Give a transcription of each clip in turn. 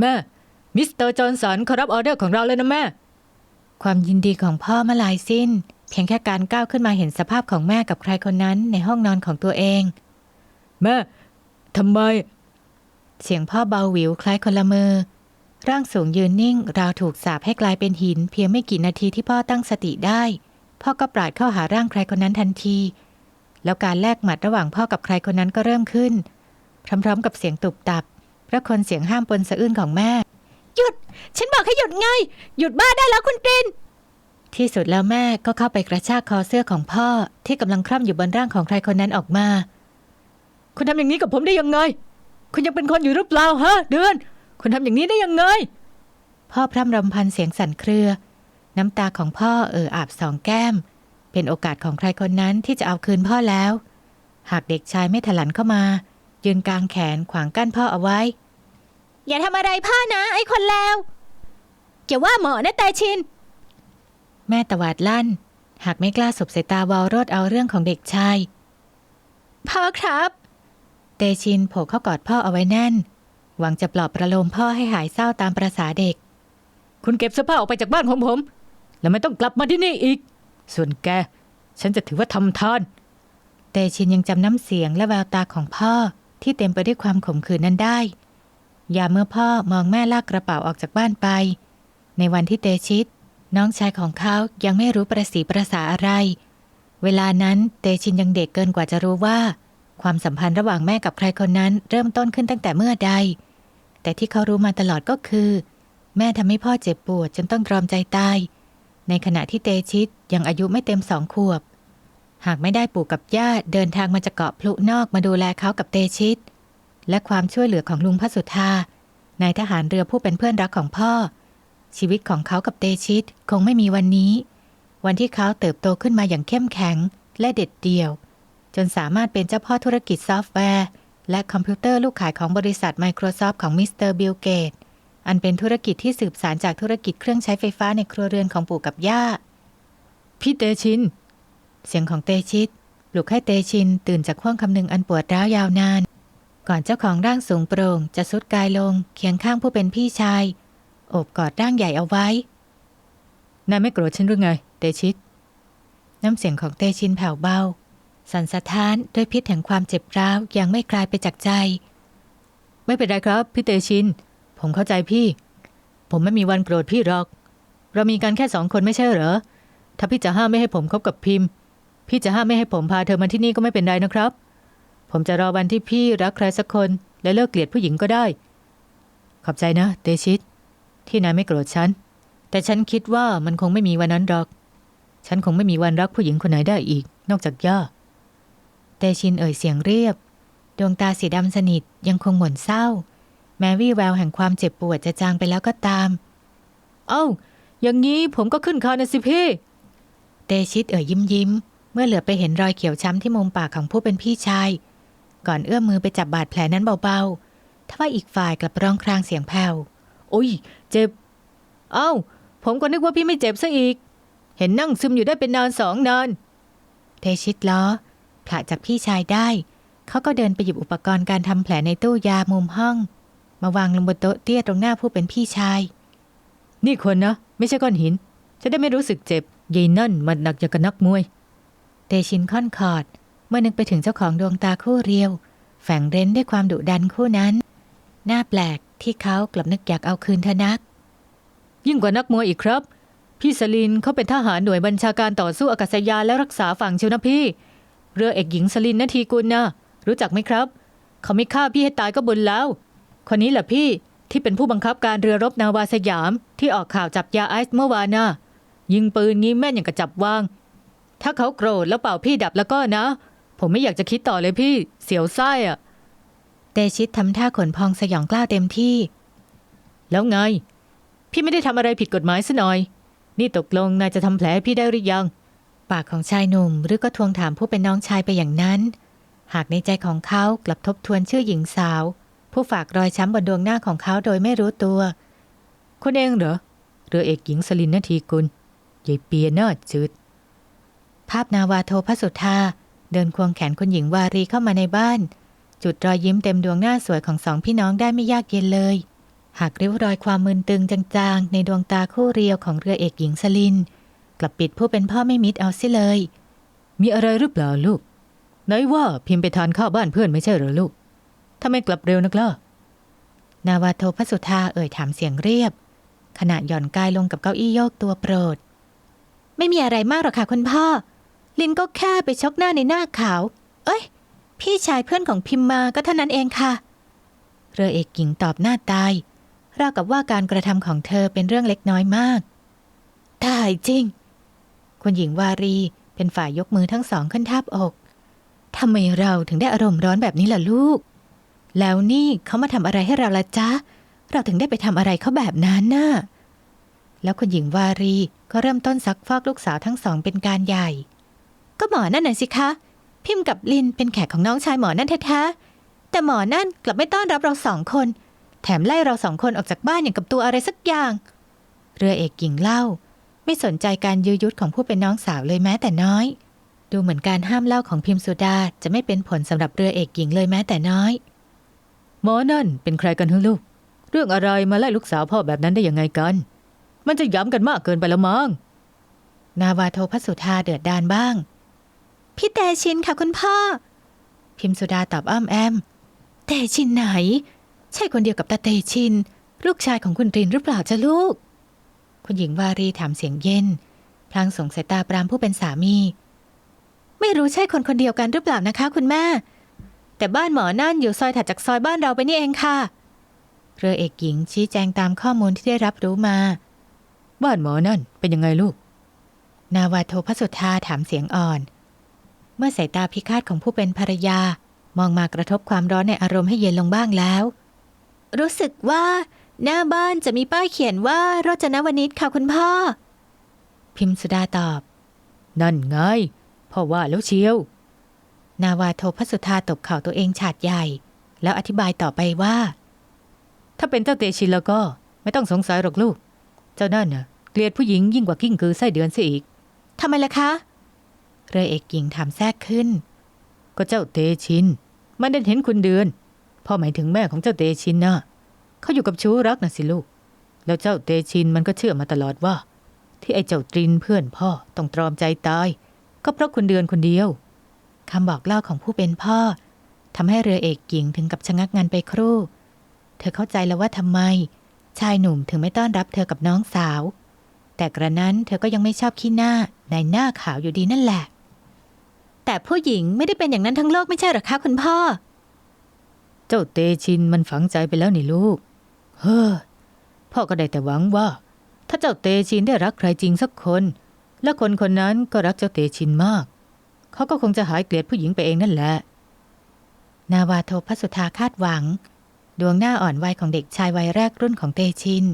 แม่ มิสเตอร์จอห์นสันเขารับออเดอร์ของเราเลยนะแม่ ความยินดีของพ่อมาลายสิ้น เพียงแค่การก้าวขึ้นมาเห็นสภาพของแม่กับใครคนนั้นในห้องนอนของตัวเอง แม่ทำไม เสียงพ่อเบาหวิวคล้ายคนละมือ ร่างสูงยืนนิ่ง ราวถูกสาปให้กลายเป็นหิน เพียงไม่กี่นาทีที่พ่อตั้งสติได้ พ่อก็ปราดเข้าหาร่างใครคนนั้นทันที แล้วการแลกหมัดระหว่างพ่อกับใครคนนั้นก็เริ่มขึ้น พร้อมๆ กับเสียงตุบตับ พระคนเสียงห้ามปนสะอื้นของแม่ หยุด ฉันบอกให้หยุดไง หยุดบ้าได้แล้วคุณกริน ที่สุดแล้วแม่ก็เข้าไปกระชากคอเสื้อของพ่อที่กำลังคร่อมอยู่บนร่างของใครคนนั้นออกมา คุณทำอย่างนี้กับผมได้ยังไง คุณยังเป็นคนอยู่หรือเปล่าฮะ เดือน คุณทำอย่างนี้ได้ยังไง พ่อพร่ำรำพันเสียงสั่นเครือ น้ำตาของพ่อเอ่ออาบสองแก้ม เป็นโอกาสของใครคนนั้นที่จะเอาคืนพ่อแล้ว หากเด็กชายไม่ถลันเข้ามา ยืนกลางแขนขวางกั้นพ่อเอาไว้ อย่าทำอะไรพ่อนะ ไอ้คนแล้วอย่าว่าหมอนะแต่ชิน แม่ตวาดลั่น หากไม่กล้าสบสายตาวาวรดเอาเรื่องของเด็กชาย พ่อครับ เตชินโผล่เข้ากอดพ่อเอาไว้แน่น หวังจะปลอบประโลมพ่อให้หายเศร้าตามประษาเด็ก คุณเก็บเสื้อผ้าออกไปจากบ้านของผม แล้วไม่ต้องกลับมาที่นี่อีก ส่วนแก ฉันจะถือว่าทำทาน เตชินยังจำน้ำเสียงและแววตาของพ่อ ที่เต็มไปด้วยความขมขื่นนั้นได้ ยามเมื่อพ่อมองแม่ลากกระเป๋าออกจากบ้านไป ในวันที่เตชิต น้องชายของเขายังไม่รู้ประสีประสาอะไร เวลานั้นเตชินยังเด็กเกินกว่าจะรู้ว่า ความสัมพันธ์ระหว่างแม่กับใครคนนั้นเริ่มต้นขึ้นตั้งแต่เมื่อใด แต่ที่เขารู้มาตลอดก็คือ แม่ทำให้พ่อเจ็บปวดจนต้องตรอมใจตาย ในขณะที่เตชิตยังอายุไม่เต็มสองขวบ หากไม่ได้ปู่กับย่าเดินทางมาจากเกาะพลุนอกมาดูแลเขากับเตชิต และความช่วยเหลือของลุงพระสุธานายทหารเรือผู้เป็นเพื่อนรักของพ่อ ชีวิตของเขากับเตชิตคงไม่มีวันนี้ วันที่เขาเติบโตขึ้นมาอย่างเข้มแข็งและเด็ดเดี่ยว จนสามารถเป็นเจ้าพ่อธุรกิจซอฟต์แวร์ และคอมพิวเตอร์ลูกขายของบริษัท Microsoft ของมิสเตอร์บิลเกตอันเป็นธุรกิจที่สืบสารจากธุรกิจเครื่องใช้ไฟฟ้าในครัวเรือนของปู่กับย่าพี่เตชิน เสียงของเตชิตปลุกให้เตชินตื่นจากห้วงคำนึงอันปวดร้าวยาวนาน ก่อนเจ้าของร่างสูงโปร่ง จะสุดกายลงเคียงข้างผู้เป็นพี่ชาย โอบกอดร่างใหญ่เอาไว้นายไม่โกรธฉันหรือไง เตชิต น้ำเสียงของเตชินแผ่วเบา สั่นสะท้านด้วยพิษแห่งความเจ็บร้าวยังไม่คลายไปจากใจ ไม่เป็นไรครับพี่เตชิน ผมเข้าใจพี่ ผมไม่มีวันโกรธพี่หรอก เรามีกันแค่สองคนไม่ใช่เหรอ ถ้าพี่จะห้ามไม่ให้ผมคบกับพิมพ์ พี่จะห้ามไม่ให้ผมพาเธอมาที่นี่ก็ไม่เป็นไรนะครับ ผมจะรอวันที่พี่รักใครสักคน และเลิกเกลียดผู้หญิงก็ได้ ขอบใจนะ เตชิต ที่นายไม่โกรธฉัน แต่ฉันคิดว่ามันคงไม่มีวันนั้นหรอก ฉันคงไม่มีวันรักผู้หญิงคนไหนได้อีก นอกจากย่า เตชินเอ่ยเสียงเรียบ ดวงตาสีดำสนิทยังคงหม่นเศร้า แม้วี่แววแห่งความเจ็บปวดจะจางไปแล้วก็ตาม เอ้า อย่างนี้ผมก็ขึ้นคานะสิพี่ เตชิตเอ่ยยิ้มยิ้ม เมื่อเหลือไปเห็นรอยเขียวช้ำที่มุมปากของผู้เป็นพี่ชาย ก่อนเอื้อมมือไปจับบาดแผลนั้นเบาๆทว่าอีกฝ่ายกลับร้องครางเสียงแผ่วโอ้ย เจ็บ เอ้า ผมก็นึกว่าพี่ไม่เจ็บซะอีก เห็นนั่งซึมอยู่ได้เป็นนานสองนานเตชิตล้อผละจากพี่ชายได้ เขาก็เดินไปหยิบอุปกรณ์การทำแผลในตู้ยามุมห้อง มาวางลงบนโต๊ะเตี้ยตรงหน้าผู้เป็นพี่ชาย นี่คนนะ ไม่ใช่ก้อนหิน จะได้ไม่รู้สึกเจ็บยายนั่นมันหนักอย่างกับนักมวย เตชินค่อนคอด เมื่อนึกไปถึงเจ้าของดวงตาคู่เรียว แฝงเร้นด้วยความดุดันคู่นั้น น่าแปลกที่เขากลับนึกอยากเอาคืนเธอนัก ยิ่งกว่านักมวยอีกครับ พี่สลินเขาเป็นทหารหน่วยบัญชาการต่อสู้อากาศยานและรักษาฝั่งเชียวนะพี่ เรือเอกหญิงสลินนาทีกุลนะรู้จักไหมครับ เขาไม่ฆ่าพี่ให้ตายก็บุญแล้ว คนนี้แหละพี่ที่เป็นผู้บังคับการเรือรบนาวาสยามที่ออกข่าวจับยาไอซ์เมื่อวานน่ะยิงปืนงี้แม่นอย่างกระจับวาง ถ้าเขาโกรธแล้วเป่าพี่ดับแล้วก็นะ ผมไม่อยากจะคิดต่อเลยพี่เสียวไส้อะเตชิตทำท่าขนพองสยองกล้าวเต็มที่ แล้วไง พี่ไม่ได้ทำอะไรผิดกฎหมายซะหน่อย นี่ตกลงนายจะทำแผลให้พี่ได้หรือยัง ปากของชายหนุ่มหรือก็ทวงถามผู้เป็นน้องชายไปอย่างนั้น หากในใจของเขากลับทบทวนชื่อหญิงสาว ผู้ฝากรอยช้ำบนดวงหน้าของเขาโดยไม่รู้ตัวคนเองเหรอเรือเอกหญิงสลินนาทีกุลยายเปียหน้าจืดภาพนาวาโทพระสุธาเดินควงแขนคุณหญิงวารีเข้ามาในบ้าน จุดรอยยิ้มเต็มดวงหน้าสวยของสองพี่น้องได้ไม่ยากเย็นเลย หากริ้วรอยความมึนตึงจางๆ ในดวงตาคู่เรียวของเรือเอกหญิงสลิน กลับปิดผู้เป็นพ่อไม่มิดเอาซิเลย มีอะไรหรือเปล่าลูกไหนว่าพิมพ์ไปทานข้าวบ้านเพื่อนไม่ใช่เหรอลูกทำไมกลับเร็วนักล่ะนาวาโทพระสุธาเอ่ยถามเสียงเรียบ ขณะหย่อนกายลงกับเก้าอี้โยกตัวโปรด ไม่มีอะไรมากหรอกค่ะคุณพ่อ ลินก็แค่ไปชกหน้าในหน้าขาว เอ้ย พี่ชายเพื่อนของพิมมาก็เท่านั้นเองค่ะ เรือเอกหญิงตอบหน้าตาย ราวกับว่าการกระทำของเธอเป็นเรื่องเล็กน้อยมากตายจริง คุณหญิงวารีเป็นฝ่ายยกมือทั้งสองขึ้นทาบอก ทำไมเราถึงได้อารมณ์ร้อนแบบนี้ล่ะลูก แล้วนี่เขามาทำอะไรให้เราละจ๊ะ เราถึงได้ไปทำอะไรเขาแบบนั้นน่ะ แล้วคุณหญิงวารีก็เริ่มต้นซักฟอกลูกสาวทั้งสองเป็นการใหญ่ ก็หมอนั่นน่ะสิคะ พิมพ์กับลินเป็นแขกของน้องชายหมอนั่นแท้ๆแต่หมอนั่นกลับไม่ต้อนรับเราสองคน แถมไล่เราสองคนออกจากบ้านอย่างกับตัวอะไรสักอย่าง เรือเอกหญิงเล่า ไม่สนใจการยื้อยุดของผู้เป็นน้องสาวเลยแม้แต่น้อย ดูเหมือนการห้ามเล่าของพิมพ์สุดาจะไม่เป็นผลสำหรับเรือเอกหญิงเลยแม้แต่น้อย หมอนั่นเป็นใครกันฮึลูก เรื่องอะไรมาไล่ลูกสาวพ่อแบบนั้นได้ยังไงกัน มันจะย้ำกันมากเกินไปล้วมั้งนาวาโทพระสุธาเดือดดานบ้าง พี่เตชินค่ะคุณพ่อ พิมสุดาตอบอ้อมแอม เตชินไหน ใช่คนเดียวกับตาเตชิน ลูกชายของคุณรินหรือเปล่าจ้ะลูก คุณหญิงวารีถามเสียงเย็น พลางส่งสายตาปรามผู้เป็นสามี ไม่รู้ใช่คนคนเดียวกันหรือเปล่านะคะ คุณแม่ แต่บ้านหมอนั่นอยู่ซอยถัดจากซอยบ้านเราไปนี่เองค่ะ เรือเอกหญิงชี้แจงตามข้อมูลที่ได้รับรู้มา บ้านหมอนั่นเป็นยังไงลูก นาวาโทพระสุธาถามเสียงอ่อน เมื่อสายตาพิฆาตของผู้เป็นภรรยา มองมากระทบความร้อนในอารมณ์ให้เย็นลงบ้างแล้ว รู้สึกว่า หน้าบ้านจะมีป้ายเขียนว่าโรจนวนิชค่ะคุณพ่อ พิมพ์สุดาตอบ นั่นไง พ่อว่าแล้วเชียว นาวาโทพระสุธาตบเข่าตัวเองฉาดใหญ่ แล้วอธิบายต่อไปว่า ถ้าเป็นเจ้าเตชินแล้วก็ ไม่ต้องสงสัยหรอกลูก เจ้านั่นน่ะเกลียดผู้หญิงยิ่งกว่ากิ้งกือไส้เดือนเสียอีกทำไมล่ะคะ เรือเอกหญิงถามแทรกขึ้น ก็เจ้าเตชินมันได้เห็นคุณเดือนพ่อหมายถึงแม่ของเจ้าเตชินน่ะเขาอยู่กับชู้รักนะสิลูก แล้วเจ้าเตชินมันก็เชื่อมาตลอดว่า ที่ไอ้เจ้าตรินเพื่อนพ่อต้องตรอมใจตาย ก็เพราะคุณเดือนคนเดียวคำบอกเล่าของผู้เป็นพ่อทำให้เรือเอกหญิงถึงกับชะงักงันไปครู่ เธอเข้าใจแล้วว่าทำไม ชายหนุ่มถึงไม่ต้อนรับเธอกับน้องสาว แต่กระนั้นเธอก็ยังไม่ชอบขี้หน้าในหน้าขาวอยู่ดีนั่นแหละ แต่ผู้หญิงไม่ได้เป็นอย่างนั้นทั้งโลกไม่ใช่หรอคะคุณพ่อ เจ้าเตชินมันฝังใจไปแล้วนี่ลูก เฮ้อ พ่อก็ได้แต่หวังว่า ถ้าเจ้าเตชินได้รักใครจริงสักคน และคนคนนั้นก็รักเจ้าเตชินมาก เขาก็คงจะหายเกลียดผู้หญิงไปเองนั่นแหละ นาวาโทพระสุธาคาดหวัง ดวงหน้าอ่อนวัยของเด็กชายวัยแรกรุ่นของเตชิน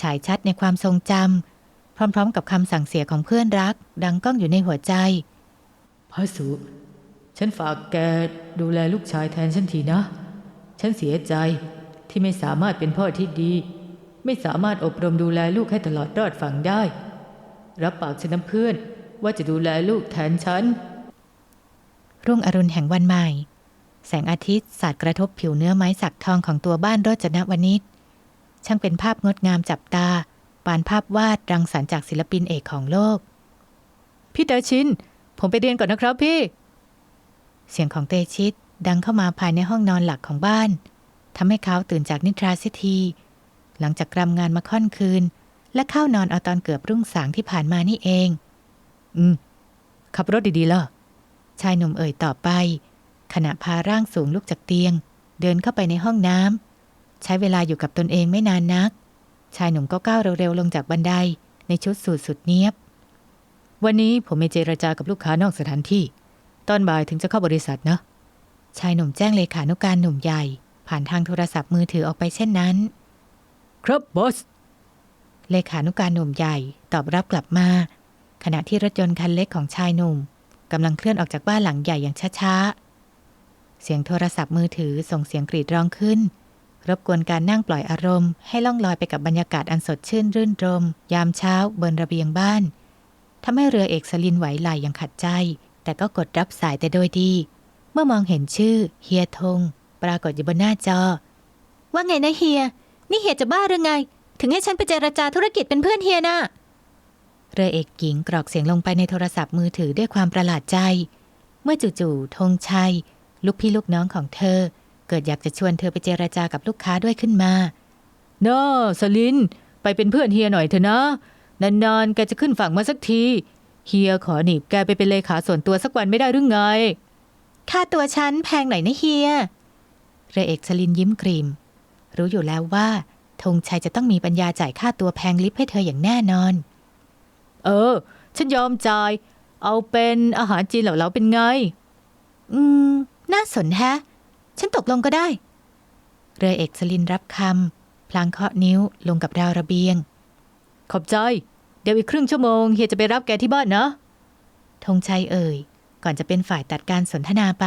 ฉายชัดในความทรงจำพร้อมๆ กับคำสั่งเสียของเพื่อนรัก ดังก้องอยู่ในหัวใจ พระสุ ฉันฝากแกดูแลลูกชายแทนฉันทีนะ ฉันเสียใจที่ไม่สามารถเป็นพ่อที่ดี ไม่สามารถอบรมดูแลลูกให้ตลอดรอดฝั่งได้ รับปากฉันนะเพื่อนว่าจะดูแลลูกแทนฉัน รุ่งอรุณแห่งวันใหม่ แสงอาทิตย์สาดกระทบผิวเนื้อไม้สักทองของตัวบ้านโรจนวนิชช่างเป็นภาพงดงามจับตา ปานภาพวาดรังสรรค์จากศิลปินเอกของโลก พี่เตชิน ผมไปเรียนก่อนนะครับพี่ เสียงของเตชิตดังเข้ามาภายในห้องนอนหลักของบ้านทำให้เขาตื่นจากนิทราเสียที หลังจากกรำงานมาค่อนคืน และเข้านอนเอาตอนเกือบรุ่งสางที่ผ่านมานี่เอง อืม ขับรถดีๆล่ะชายหนุ่มเอ่ยต่อไป ขณะพาร่างสูงลุกจากเตียง เดินเข้าไปในห้องน้ำใช้เวลาอยู่กับตนเองไม่นานนัก ชายหนุ่มก็ก้าวเร็วๆลงจากบันได ในชุดสูทสุดเนียบ วันนี้ผมไปเจรจากับลูกค้านอกสถานที่ ตอนบ่ายถึงจะเข้าบริษัทนะ ชายหนุ่มแจ้งเลขานุการหนุ่มใหญ่ ผ่านทางโทรศัพท์มือถือออกไปเช่นนั้น ครับบอส เลขานุการหนุ่มใหญ่ตอบรับกลับมา ขณะที่รถยนต์คันเล็กของชายหนุ่มกำลังเคลื่อนออกจากบ้านหลังใหญ่อย่างช้าๆ เสียงโทรศัพท์มือถือส่งเสียงกรีดร้องขึ้น รบกวนการนั่งปล่อยอารมณ์ ให้ล่องลอยไปกับบรรยากาศอันสดชื่นรื่นรม ยามเช้าบนระเบียงบ้าน ทำให้เรือเอกสลินไหวไหลอย่างขัดใจ แต่ก็กดรับสายแต่โดยดี เมื่อมองเห็นชื่อ เฮียทง ปรากฏอยู่บนหน้าจอ ว่าไงนะเฮีย นี่เฮียจะบ้าหรือไง ถึงให้ฉันไปเจรจาธุรกิจเป็นเพื่อนเฮียน่ะเรือเอกหญิงกรอกเสียงลงไปในโทรศัพท์มือถือด้วยความประหลาดใจ เมื่อจู่ๆธงชัย ลูกพี่ลูกน้องของเธอ เกิดอยากจะชวนเธอไปเจรจากับลูกค้าด้วยขึ้นมา เน้าสลิน ไปเป็นเพื่อนเฮียหน่อยเถอะนะ นานๆ แกจะขึ้นฝั่งมาสักที เฮียขอหนีบแกไปเป็นเลขาส่วนตัวสักวันไม่ได้หรือไง ค่าตัวฉันแพงหน่อยนะเฮียเรือเอกสลินยิ้มกริมรู้อยู่แล้วว่าธงชัยจะต้องมีปัญญาจ่ายค่าตัวแพงลิฟต์ให้เธออย่างแน่นอน เออ ฉันยอมจ่าย เอาเป็นอาหารจีนเหล่าๆเป็นไง อืม น่าสนแฮะ ฉันตกลงก็ได้ เรือเอกสลินรับคำพลางเคาะนิ้วลงกับราวระเบียง ขอบใจ เดี๋ยวอีกครึ่งชั่วโมงเฮียจะไปรับแกที่บ้านนะธงชัยเอ่ย ก่อนจะเป็นฝ่ายตัดการสนทนาไป